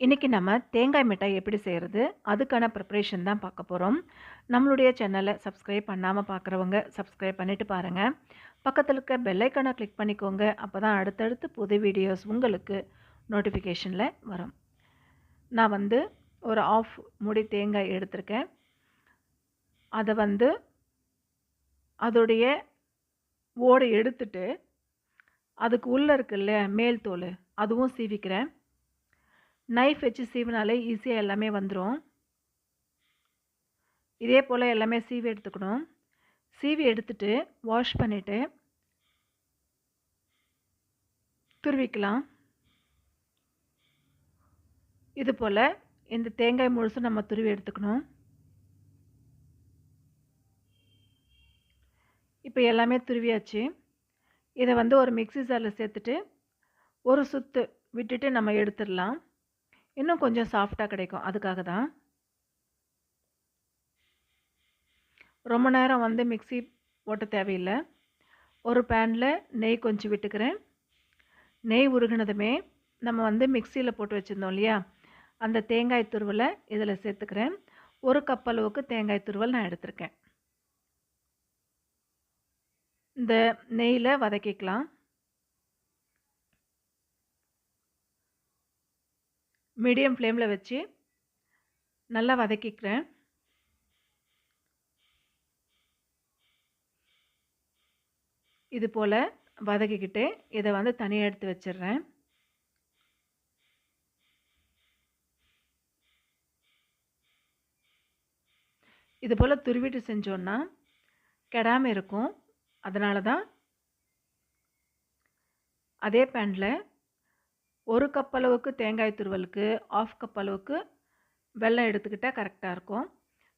இன்றைக்கி நம்ம தேங்காய் மிட்டாய் எப்படி செய்கிறது அதுக்கான ப்ரிப்ரேஷன் தான் பார்க்க போகிறோம் நம்மளுடைய சேனலை சப்ஸ்கிரைப் பண்ணாமல் பார்க்குறவங்க சப்ஸ்கிரைப் பண்ணிவிட்டு பாருங்கள் பக்கத்தில் இருக்க பெல்லைக்கானை கிளிக் பண்ணிக்கோங்க. அப்போ தான் அடுத்தடுத்து புது வீடியோஸ் உங்களுக்கு நோட்டிஃபிகேஷனில் வரும். நான் வந்து ஒரு ஆஃப் முடி தேங்காய் எடுத்திருக்கேன். அதை வந்து அதோடைய ஓடு எடுத்துட்டு அதுக்கு உள்ளே இருக்குல்ல மேல் தோல் அதுவும் சீவிக்கிறேன். நைஃப் வச்சு சீவினாலே ஈஸியாக எல்லாமே வந்துடும் இதே போல் எல்லாமே சீவி எடுத்துக்கணும். சீவி எடுத்துட்டு வாஷ் பண்ணிவிட்டு துருவிக்கலாம். இது போல் இந்த தேங்காய் முழுசும் நம்ம துருவி எடுத்துக்கணும். இப்போ எல்லாமே துருவியாச்சு. இதை வந்து ஒரு மிக்ஸி ஜாரில் சேர்த்துட்டு ஒரு சுத்து விட்டுட்டு நம்ம எடுத்துடலாம். இன்னும் கொஞ்சம் சாஃப்டாக கிடைக்கும். அதுக்காக தான். ரொம்ப நேரம் வந்து மிக்ஸி ஓட்ட தேவையில்லை. ஒரு பேனில் நெய் கொஞ்சம் விட்டுக்கிறேன். நெய் உருகினதுமே நம்ம வந்து மிக்சியில் போட்டு வச்சுருந்தோம் இல்லையா? அந்த தேங்காய் துருவலை இதில் சேர்த்துக்கிறேன். ஒரு கப் அளவுக்கு தேங்காய் துருவல் நான் எடுத்திருக்கேன். இந்த நெய்யில் வதக்கிக்கலாம். மீடியம் ஃப்ளேமில் வச்சு நல்லா வதக்கிக்கிறேன். இது போல் வதக்கிக்கிட்டு இதை வந்து தனியாக எடுத்து வச்சிடுறேன். இது போல் துருவிட்டு செஞ்சோன்னா கெடாமல் இருக்கும். அதனால தான் அதே பேனில் ஒரு கப் அளவுக்கு தேங்காய் துருவலுக்கு ஆஃப் கப் அளவுக்கு வெல்லம் எடுத்துக்கிட்டால் கரெக்டாக இருக்கும்.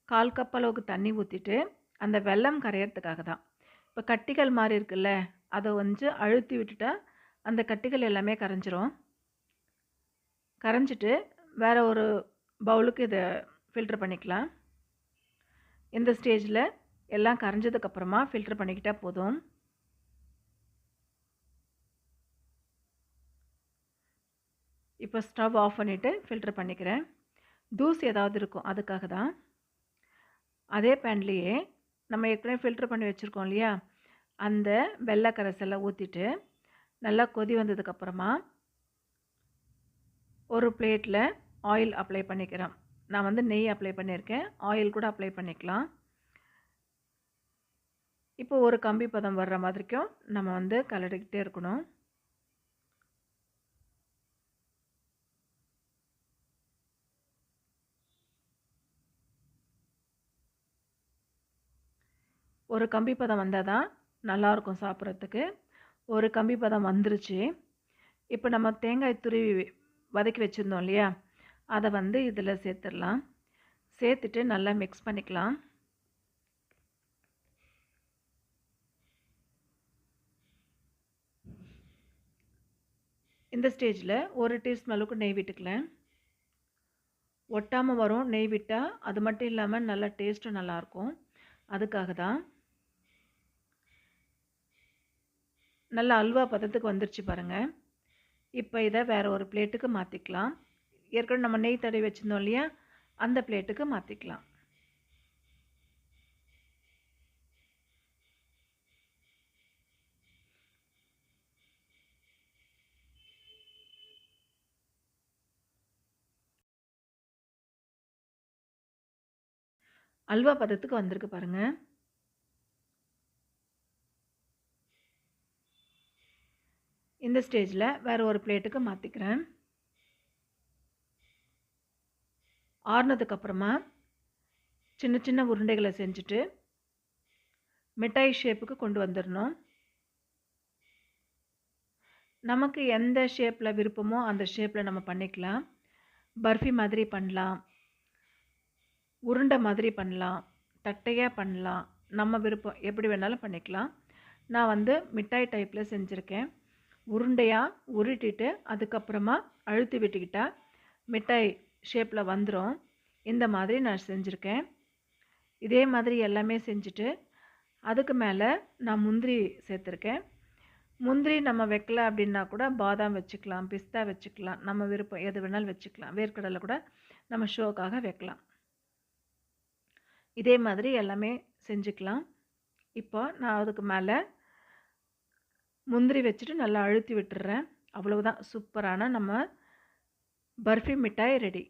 கால் கப் அளவுக்கு தண்ணி ஊற்றிட்டு அந்த வெல்லம் கரையிறதுக்காக தான். இப்போ கட்டிகள் மாதிரி இருக்குல்ல அதை வந்து அழுத்தி விட்டுட்டா அந்த கட்டிகள் எல்லாமே கரைஞ்சிரும். கரைஞ்சிட்டு வேறு ஒரு பவுலுக்கு இதை ஃபில்ட்ரு பண்ணிக்கலாம். இந்த ஸ்டேஜில் எல்லாம் கரைஞ்சதுக்கப்புறமா ஃபில்ட்ரு பண்ணிக்கிட்டால் போதும். இப்போ ஸ்டவ் ஆஃப் பண்ணிவிட்டு ஃபில்ட்ரு பண்ணிக்கிறேன். தூசி ஏதாவது இருக்கும் அதுக்காக தான். அதே பேன்லேயே நம்ம ஏற்கனவே ஃபில்ட்ரு பண்ணி வச்சுருக்கோம் இல்லையா? அந்த வெள்ளை கரைசலை ஊற்றிட்டு நல்லா கொதி வந்ததுக்கப்புறமா ஒரு பிளேட்டில் ஆயில் அப்ளை பண்ணிக்கிறோம் நான் வந்து நெய் அப்ளை பண்ணியிருக்கேன். ஆயில் கூட அப்ளை பண்ணிக்கலாம். இப்போ ஒரு கம்பி பதம் வர்ற மாதிரிக்கும் நம்ம வந்து கலடிக்கிட்டே இருக்கணும். ஒரு கம்பி பதம் வந்தால் தான் நல்லாயிருக்கும் சாப்பிட்றதுக்கு. ஒரு கம்பி பதம் வந்துருச்சு. இப்போ நம்ம தேங்காய் துருவி வதக்கி வச்சுருந்தோம் இல்லையா? அதை வந்து இதில் சேர்த்துடலாம். சேர்த்துட்டு நல்லா மிக்ஸ் பண்ணிக்கலாம். இந்த ஸ்டேஜில் ஒரு டீஸ்பூன் அளவுக்கு நெய் விட்டுக்கலாம். ஒட்டாமல் வரும். நெய் விட்டால் அது மட்டும் இல்லாமல் நல்லா டேஸ்ட்டும் நல்லாயிருக்கும் அதுக்காக தான் நல்ல அல்வா பதத்துக்கு வந்துருச்சு பாருங்கள் இப்போ இதை வேறு ஒரு பிளேட்டுக்கு மாற்றிக்கலாம் ஏற்கனவே நம்ம நெய் தடவி வச்சுருந்தோம் இல்லையா? அந்த பிளேட்டுக்கு மாற்றிக்கலாம் அல்வா பதத்துக்கு வந்திருக்கு பாருங்கள் இந்த ஸ்டேஜில் வேறு ஒரு பிளேட்டுக்கு மாற்றிக்கிறேன் ஆறுனதுக்கப்புறமா சின்ன சின்ன உருண்டைகளை செஞ்சுட்டு மிட்டாய் ஷேப்புக்கு கொண்டு வந்துடணும். நமக்கு எந்த ஷேப்பில் விருப்பமோ அந்த ஷேப்பில் நம்ம பண்ணிக்கலாம். பர்ஃபி மாதிரி பண்ணலாம். உருண்டை மாதிரி பண்ணலாம். தட்டையாக பண்ணலாம். நம்ம விருப்பம் எப்படி வேணாலும் பண்ணிக்கலாம். நான் வந்து மிட்டாய் டைப்பில் செஞ்சுருக்கேன். உருண்டையாக உருட்டிட்டு அதுக்கப்புறமா அழுத்தி விட்டுக்கிட்டால் மிட்டாய் ஷேப்பில் வந்துடும் இந்த மாதிரி நான் செஞ்சுருக்கேன். இதே மாதிரி எல்லாமே செஞ்சுட்டு அதுக்கு மேலே நான் முந்திரி சேர்த்துருக்கேன். முந்திரி நம்ம வைக்கல அப்படின்னா கூட பாதாம் வச்சுக்கலாம் பிஸ்தா வச்சுக்கலாம் நம்ம விருப்பம் எது வேணாலும் வச்சுக்கலாம். வேர்க்கடலை கூட நம்ம ஷோக்காக வைக்கலாம். இதே மாதிரி எல்லாமே செஞ்சுக்கலாம். இப்போ நான் அதுக்கு மேலே முந்திரி வச்சுட்டு நல்லா அழுத்தி விட்டுறேன். அவ்வளவுதான். சூப்பரான நம்ம பர்ஃபி மிட்டாய் ரெடி.